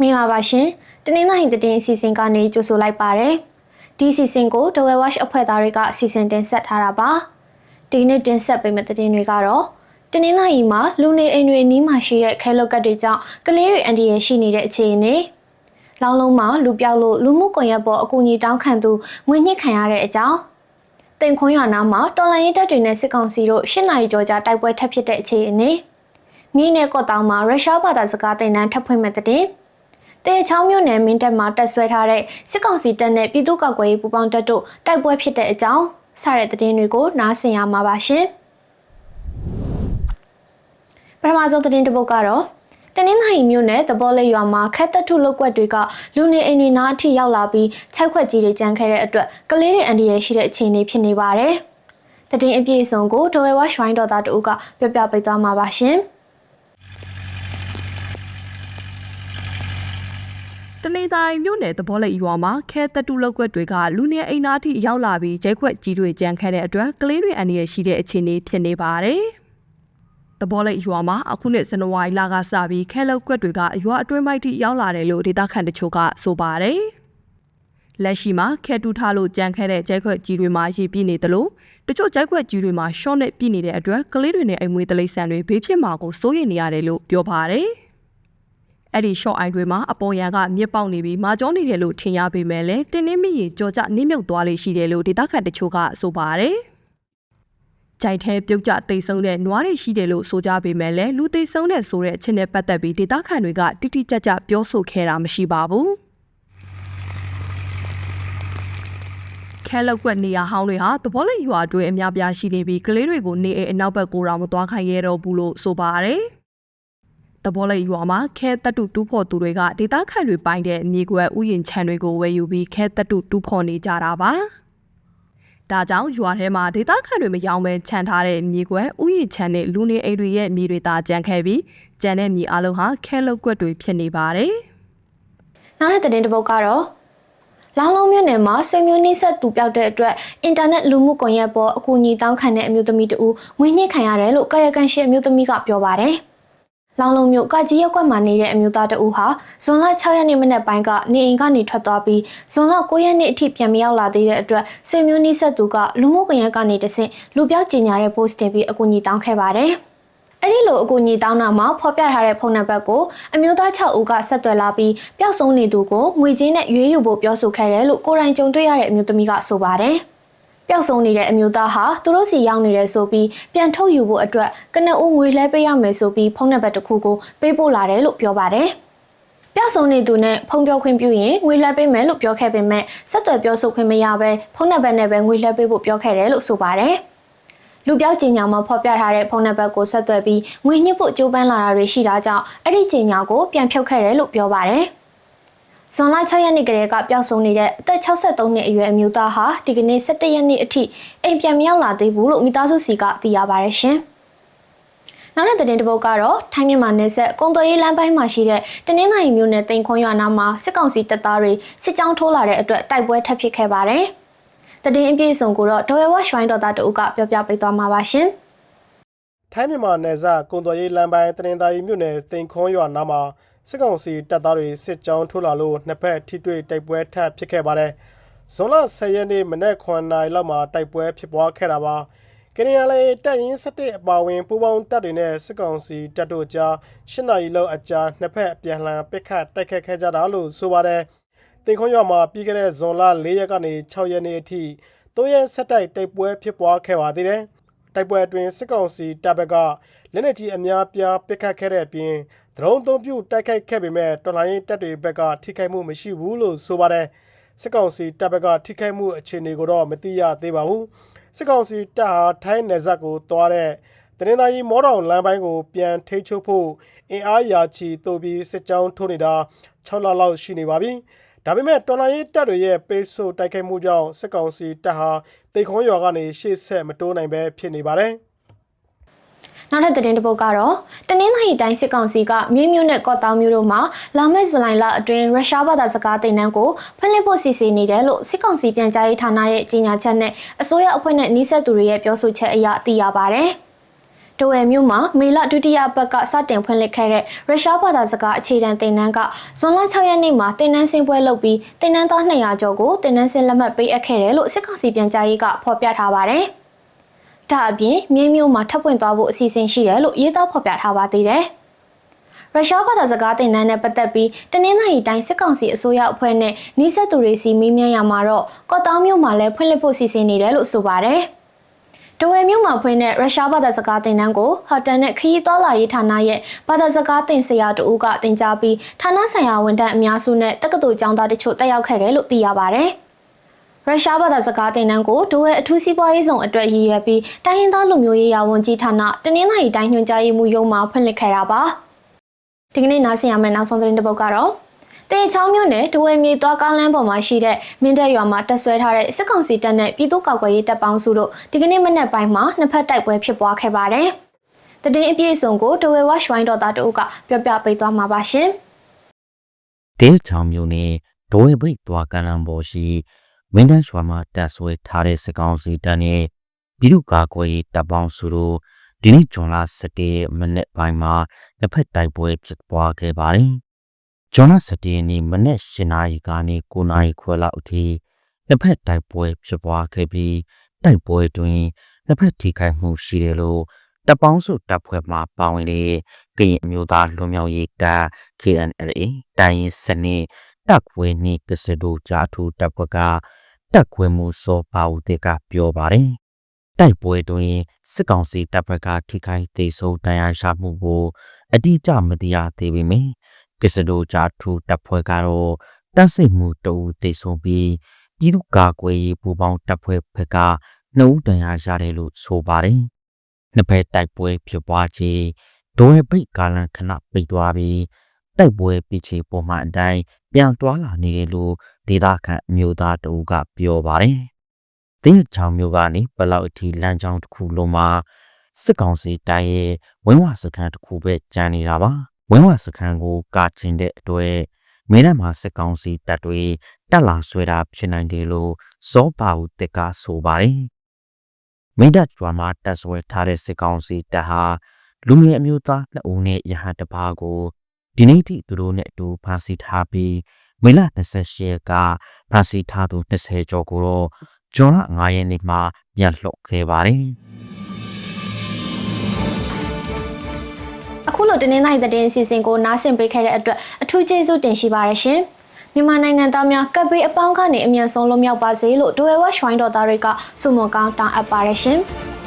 မင်္ဂလာပါရှင်တနင်္လာရီသတင်းအစီအစဉ်ကနေကြိုဆိုလိုက်ပါရယ်ဒီအစီအစဉ်ကို The Well Watch အဖွဲ့သားတွေကစီစဉ်တင်ဆက်ထားတာပါဒီနေ့တင်ဆက်ပေးမယ့်သတင်းတွေကတော့တနင်္လာရီမှာလူနေအိမ်တွေနီးမှာရှိတဲ့ခဲလောက်ကတ်တွေကြောင့်ကလေးတွေအန်ဒီရရှိနေတဲ့အခြေအနေလောင်းလုံးမှာလူပြောက်လို့လူမှုကွန်ရက်ပေါ်အကူအညီတောင်းခံသူငွေညှစ်ခံရတဲ့အကြောင်းတင်ခွန်းရွာနာမှာတော်လိုင်းရဲတပ်တွေနဲ့စစ်ကောင်စီတို့၈နိုင်ကျော်ကြာတိုက်ပွဲထပ်ဖြစ်တဲ့အခြေအနေမြင်းနဲ့ကော့တောင်မှာရုရှားဘာသာစကားသင်တန်းထပ်ဖွင့်မဲ့တဲ့ တဲ့ချောင်းမြို့နယ်မင်းတပ်မှာတက်ဆွဲထားတဲ့စစ်ကောင်စီတပ်နဲ့ပြည်သူ့ကောက်ကွယ်ရေးပူးပေါင်းတပ်တို့တိုက်ပွဲဖြစ်တဲ့အကြောင်းစတဲ့သတင်းတွေကိုနားဆင်ရမှာပါရှင်ပထမဆုံးသတင်းတစ်ပုဒ်ကတော့တနင်္သာရီမြို့နယ်သဘောလေးရွာမှာခက်သက်ထုလုတ်ကွက်တွေကလူနေအိမ်တွေနားအထိရောက်လာပြီးခြိုက်ခွက်ကြီးတွေကြမ်းခဲ့တဲ့အတွက်ကလေးတွေအန်ဒီရရှိတဲ့အခြေအနေဖြစ်နေပါတယ်။သတင်းအပြည့်အစုံကိုဒဝဲဝါရွှိုင်းတော်သားတို့ကပြောပြပေးသွားမှာပါရှင်။ တနေတိုင်းမြို့နယ်သဘောလက်ရွာမှာခဲတတူလောက်ွက်တွေကလူနေအိမ်သားထိရောက်လာပြီးကျဲခွက်ကြီးတွေကြမ်းခဲတဲ့အတွက်ကလေးတွေအန္တရာယ်ရှိတဲ့အခြေအနေဖြစ်နေပါတယ်။သဘောလက်ရွာမှာအခုနှစ်ဇန်နဝါရီလကစပြီးခဲလောက်ွက်တွေကရွာအတွင်းမိုက်ထိရောက်လာတယ်လို့ဒေသခံတချို့ကဆိုပါတယ်။လက်ရှိမှာခဲတူထားလို့ကြမ်းခဲတဲ့ကျဲခွက်ကြီးတွေမှာရေပြည့်နေတယ်လို့တချို့ကျဲခွက်ကြီးတွေမှာရှော့နဲ့ပြည့်နေတဲ့အတွက်ကလေးတွေနဲ့အိမ်မွေးတလိษံတွေဘေးဖြစ်မှာကိုစိုးရိမ်နေရတယ်လို့ပြောပါတယ်။ အဲ့ဒီ short eye တွေမှာအပေါ်ရန်ကမြစ်ပေါက်နေပြီးမာကျောနေတယ်လို့ထင်ရပေမဲ့လည်းတင်းနှင်းမိရင်ကြော်ကြနှင်းမြုပ်သွားလေရှိတယ်လို့ဒေသခံတချို့ကဆိုပါတယ်။ကြိုက်ထဲပြုတ်ကျတိတ်ဆုံးတဲ့နွားတွေရှိတယ်လို့ဆိုကြပေမဲ့လည်းလူသိဆုံးတဲ့ဆိုတဲ့အချက်နဲ့ပတ်သက်ပြီးဒေသခံတွေကတိတိကျကျပြောဆိုခဲ့တာမရှိပါဘူး။ခဲလောက်ကွက်နေရဟောင်းတွေဟာသဘောလိရွာအတွင်းအများပြားရှိနေပြီးကလေးတွေကိုနေအိမ်အနောက်ဘက်ကိုတော့မသွားခိုင်းရတော့ဘူးလို့ဆိုပါတယ်။ သဘောလိရွာမှာခဲတက်တူတူးဖော်သူတွေကဒေသခံတွေပိုင်းတဲ့မြေကွက်ဥယျာဉ်ခြံတွေကိုဝယ်ယူပြီးခဲတက်တူတူးဖော်နေကြတာပါ။ဒါကြောင့်ရွာထဲမှာဒေသခံတွေမယောင်းပဲခြံထားတဲ့မြေကွက်ဥယျာဉ်ခြံနဲ့လူနေအိမ်တွေရဲ့မြေတွေသာကြံခဲ့ပြီးကြံတဲ့မြေအလုံးဟာခဲလုတ်ကွက်တွေဖြစ်နေပါတယ်။နောက်တဲ့သတင်းတစ်ပုဒ်ကတော့လောင်းလုံးမြို့နယ်မှာစိတ်မျိုးနှိဆက်တူပြောက်တဲ့အတွက်အင်တာနက်လူမှုကွန်ရက်ပေါ်အကူအညီတောင်းခံတဲ့အမျိုးသမီးတဦးငွေညှစ်ခံရတယ်လို့ကာယကံရှင်အမျိုးသမီးကပြောပါတယ်။ လောင်းလုံးမြို့ကကြီးရက်ကွက်မှာနေတဲ့အမျိုးသားတဦးဟာဇွန်လ6ရက်နေ့မနက်ပိုင်းကနေအိမ်ကနေထွက်သွားပြီးဇွန်လ9ရက်နေ့အထိပြန်မရောက်လာသေးတဲ့အတွက်ဆွေမျိုးနှိဆက်သူကလူမှုကွန်ရက်ကနေတဆင့်လူပြောက်ကြီးညာတဲ့ post တင်ပြီးအကူအညီတောင်းခဲ့ပါတယ်။အဲ့ဒီလိုအကူအညီတောင်းတာမှာဖော်ပြထားတဲ့ဖုန်းနံပါတ်ကိုအမျိုးသား6ဦးကဆက်သွယ်လာပြီးပျောက်ဆုံးနေသူကိုငွေကြေးနဲ့ရွေးယူဖို့ပြောဆိုခဲ့တယ်လို့ကိုယ်တိုင်ကြုံတွေ့ရတဲ့အမျိုးသမီးကဆိုပါတယ်။ ပျောက်ဆုံးနေတဲ့အမျိုးသားဟာသူတို့စီရောက်နေတယ်ဆိုပြီးပြန်ထုတ်ယူဖို့အတွက်ကနဦးငွေလဲပေးရမယ်ဆိုပြီးဖုန်းနံပါတ်တစ်ခုကိုပေးပို့လာတယ်လို့ပြောပါတယ်။ပျောက်ဆုံးနေသူနဲ့ဖုန်းပြောခွင့်ပြုရင်ငွေလဲပေးမယ်လို့ပြောခဲ့ပေမဲ့ဆက်သွယ်ပြောဆိုခွင့်မရဘဲဖုန်းနံပါတ်နဲ့ပဲငွေလဲပေးဖို့ပြောခဲ့တယ်လို့ဆိုပါတယ်။လူပြောက်ကြီးညာမှာဖော်ပြထားတဲ့ဖုန်းနံပါတ်ကိုဆက်သွယ်ပြီးငွေညှစ်ဖို့ကြိုးပမ်းလာတာတွေရှိတာကြောင့်အဲ့ဒီကြီးညာကိုပြန်ဖြုတ်ခဲ့တယ်လို့ပြောပါတယ်။ ဇွန်လ6ရက်နေ့ကလေးကပျောက်ဆုံးနေတဲ့အသက်63နှစ်အရွယ်အမျိုးသားဟာဒီကနေ့17ရက်နေ့အထိအိမ်ပြန်မရောက်လာသေးဘူးလို့မိသားစုစီကသိရပါတယ်ရှင်။နောက်တဲ့သတင်းတစ်ပုဒ်ကတော့ထိုင်းမြန်မာနယ်စပ်ကုံတော်ရေးလမ်းပိုင်းမှာရှိတဲ့တနင်္သာရီမြို့နယ်တိန်ခွန်ရွာနာမှာစစ်ကောင်စီတပ်သားတွေစစ်ကြောင်းထိုးလာတဲ့အတွက်တိုက်ပွဲထပ်ဖြစ်ခဲ့ပါတယ်။တည်င်းအပြည့်အစုံကိုတော့ဒေါ်ဝဲဝါရွှိုင်းတော်သားတို့ကပြောပြပေးသွားမှာပါရှင်။ထိုင်းမြန်မာနယ်စပ်ကုံတော်ရေးလမ်းပိုင်းတရင်သာရီမြို့နယ်တိန်ခွန်ရွာနားမှာ စစ်ကောင်စီတပ်သားတွေစစ်ကြောင်းထိုးလာလို့နှစ်ဖက်ထိတွေ့တိုက်ပွဲထပ်ဖြစ်ခဲ့ပါတယ်။ဇွန်လ10ရက်နေ့မနက်9နာရီလောက်မှာတိုက်ပွဲဖြစ်ပွားခဲ့တာပါ။ကရင်ရလေတပ်ရင်း7အပါဝင်ပူးပေါင်းတပ်တွေနဲ့စစ်ကောင်စီတပ်တို့ကြား8နာရီလောက်အကြာနှစ်ဖက်ပြန်လှန်ပစ်ခတ်တိုက်ခတ်ခဲ့ကြတာလို့ဆိုပါတယ်။တင်ခွန်ရွာမှာပြီးခဲ့တဲ့ဇွန်လ4ရက်ကနေ6ရက်နေ့အထိ၃ရက်ဆက်တိုက်တိုက်ပွဲဖြစ်ပွားခဲ့ပါသေးတယ်။ တိုက်ပွဲအတွင်းစစ်ကောင်စီတပ်ဘက်ကလက်နက်ကြီးအများပြားပစ်ခတ်ခဲ့တဲ့အပြင်ဒရုန်းသုံးပြုတိုက်ခိုက်ခဲ့ပေမဲ့တော်လိုင်းရင်တပ်တွေဘက်ကထိခိုက်မှုမရှိဘူးလို့ဆိုပါတယ်စစ်ကောင်စီတပ်ဘက်ကထိခိုက်မှုအခြေအနေကိုတော့မသိရသေးပါဘူးစစ်ကောင်စီတပ်ဟာထိုင်းနယ်စပ်ကိုတွားတဲ့တနင်္သာရီမောတော်လမ်းပိုင်းကိုပြန်ထိချုပ်ဖို့အင်အားရာချီတိုးပြီးစစ်ကြောင်းထိုးနေတာ6လလောက်ရှိနေပါပြီ ဒါပေမဲ့တော်လိုင်းရေးတပ်တွေရဲ့ပေးဆို့တိုက်ခိုက်မှုကြောင့်စစ်ကောင်စီတပ်ဟာတိတ်ခွန်ရွာကနေရှေ့ဆက်မတိုးနိုင်ပဲဖြစ်နေပါတယ်နောက်ထပ်သတင်းတစ်ပုဒ်ကတော့တနင်္သာရီတိုင်းစစ်ကောင်စီကမြင်းမြို့နဲ့ကော့တောင်မြို့တို့မှာလာမယ့်ဇူလိုင်လအတွင်းရုရှားဘာသာစကားသင်တန်းကိုဖွင့်လှစ်ဖို့စီစဉ်နေတယ်လို့စစ်ကောင်စီပြန်ကြားရေးဌာနရဲ့ကြေညာချက်နဲ့အစိုးရအဖွဲ့နဲ့နှိစက်သူတွေရဲ့ပြောဆိုချက်အရသိရပါဗျ။ ဒဝယ်မြို့မှာမေလဒုတိယပတ်ကစတင်ဖွင့်လှစ်ခဲ့တဲ့ရုရှားဘာသာစကားအခြေခံသင်တန်းကဇွန်လ6ရက်နေ့မှာသင်တန်းဆင်းပွဲလုပ်ပြီးသင်တန်းသား200ကျော်ကိုသင်တန်းဆင်းလက်မှတ်ပေးအပ်ခဲ့တယ်လို့စစ်ကောင်စီပြန်ကြားရေးကဖော်ပြထားပါတယ်။ဒါအပြင်မြင်းမြို့မှာထပ်ပွင့်သွားဖို့အစီအစဉ်ရှိတယ်လို့ရေးသားဖော်ပြထားပါသေးတယ်။ရုရှားဘာသာစကားသင်တန်းနဲ့ပတ်သက်ပြီးတနင်္လာရီတိုင်းစစ်ကောင်စီအစိုးရအဖွဲ့နဲ့နှိစက်သူတွေစီမေးမြန်းရမှာတော့ကော့တောင်းမြို့မှာလည်းဖွင့်လှစ်ဖို့စီစဉ်နေတယ်လို့ဆိုပါတယ်။ တဝယ်မြို့မှာဖွင့်တဲ့ရုရှားဘာသာစကားသင်တန်းကိုဟော်တန်နဲ့ခရီးသွားလာရေးဌာနရဲ့ဘာသာစကားသင်ဆရာတဦးကသင်ကြားပြီးဌာနဆိုင်ရာဝန်ထမ်းအများစုနဲ့တက္ကသိုလ်ကျောင်းသားတချို့တက်ရောက်ခဲ့တယ်လို့သိရပါတယ်။ရုရှားဘာသာစကားသင်တန်းကိုဒိုဝဲအထူးစီးပွားရေးဆောင်အတွက်ရည်ရွယ်ပြီးတိုင်းရင်းသားလူမျိုးရေးရာဝန်ကြီးဌာနတနင်္လာရီတိုင်းညွှန်ကြားရေးမှူးရုံးမှဖွင့်လှစ်ခဲ့တာပါ။ဒီကနေ့နားဆင်ရမယ့်နောက်ဆုံးသတင်းတစ်ပုဒ်ကတော့ တေချောင်းမြို့နယ်ဒဝဲမြေသွားကားလမ်းပေါ်မှာရှိတဲ့မင်းတပ်ရွာမှာတက်ဆွဲထားတဲ့စစ်ကောင်စီတပ်နဲ့ပြည်သူ့ကာကွယ်ရေးတပ်ပေါင်းစုတို့ဒီကနေ့မနက်ပိုင်းမှာနှစ်ဖက်တိုက်ပွဲဖြစ်ပွားခဲ့ပါတယ်။တည်င်းအပြည့်အစုံကိုဒဝဲဝါရှ်ဝိုင်းတော်သားတို့ကပြောပြပေးသွားမှာပါရှင်။တဲချောင်မျိုးနဲ့ဒိုဝဲဘိတ်သွားကလန်ပေါ်ရှိမင်းတန်းရွာမှာတက်ဆွဲထားတဲ့စကောင်စီတန်းနဲ့ပြည်သူ့ကာကွယ်ရေးတပ်ပေါင်းစုတို့ဒီနေ့ဇွန်လ17မိနစ်ပိုင်းမှာတစ်ဖက်တိုက်ပွဲဖြစ်ပွားခဲ့ပါတယ်။ ဇွန်လ17ရက်နေ့မနက်7နာရီကနေ9နာရီခွဲလောက်အထိတစ်ဖက်တိုက်ပွဲဖြစ်ပွားခဲ့ပြီးတိုက်ပွဲတွင်တစ်ဖက်ထိခိုက်မှုရှိတယ်လို့တပ်ပေါင်းစုတပ်ဖွဲ့မှပါဝင်တဲ့ကရင်အမျိုးသားလွန်မြောက်ရေးတပ် KNLA တိုင်းရင်းစနစ်တက်ခွဲနေကစဒိုဂျာထူတပ်ဖွဲ့ကတက်ခွဲမှုစောပါဦးတဲ့ကပြောပါတယ်တိုက်ပွဲတွင်စစ်ကောင်စီတပ်ဖွဲ့ကထိခိုက်ဒေဆုံးတန်ရာရမှုကိုအတိအကျမသိရသေးပေမယ့် ကစဒိုဂျာထူတပ်ဖွဲ့ကတော့တပ်စိတ်မှုတအူဒေဆုံးပြီးပြည်သူ့ကာကွယ်ရေးပူးပေါင်းတပ်ဖွဲ့ဘက်ကနှုတ်တန်ရာရတယ်လို့ဆိုပါတယ်နှစ်ဖက်တိုက်ပွဲဖြစ်ပွားခြင်းဒိုဝဲပိတ်ကာလန်ခဏပိတ်သွားပြီးတိုက်ပွဲပြချေပုံမှန်အတိုင်းပြန်သွားလာနေတယ်လို့ဒေသခံအမျိုးသားတဦးကပြောပါတယ်။တင်းချောင်မျိုးကနေဘလောက်အထိလမ်းကြောင်းတစ်ခုလုံးမှာစစ်ကောင်စီတိုင်းရဲ့ဝင်းဝစခန်းတစ်ခုပဲကျန်နေတာပါ။ ဝင်းဝစခန်းကိုကာချင်တဲ့အတွက်မင်းနဲ့မှာစစ်ကောင်စီတပ်တွေတက်လာဆွဲတာဖြစ်နိုင်တယ်လို့စောပါဦးတက်ကဆိုပါတယ်။မိဒတ်ကျွာမှာတက်ဆွဲထားတဲ့စစ်ကောင်စီတပ်ဟာလူငယ်အမျိုးသားနှစ်ဦးနဲ့ရဟန်းတစ်ပါးကိုဒီနေ့ထိသူတို့နဲ့အတူဖမ်းဆီးထားပြီးမေလ28ရက်ကဖမ်းဆီးထားသူ20ကျော်ကိုတော့ဂျွန်လ9ရက်နေ့မှာပြန်လှုပ်ခဲ့ပါတယ် အခုလိုတင်းနှိုင်းသတင်းအစီအစဉ်ကိုနားဆင်ပေးခဲ့တဲ့အတွက်အထူးကျေးဇူးတင်ရှိပါတယ်ရှင်။မြန်မာနိုင်ငံသားများကပ်ဘေးအပေါင်းကနေအမြန်ဆုံးလွတ်မြောက်ပါစေလို့ဒိုဝဲဝက်ရှ်ဝိုင်းတော်သားတွေကဆုမွန်ကောင်းတောင်းအပ်ပါတယ်ရှင်။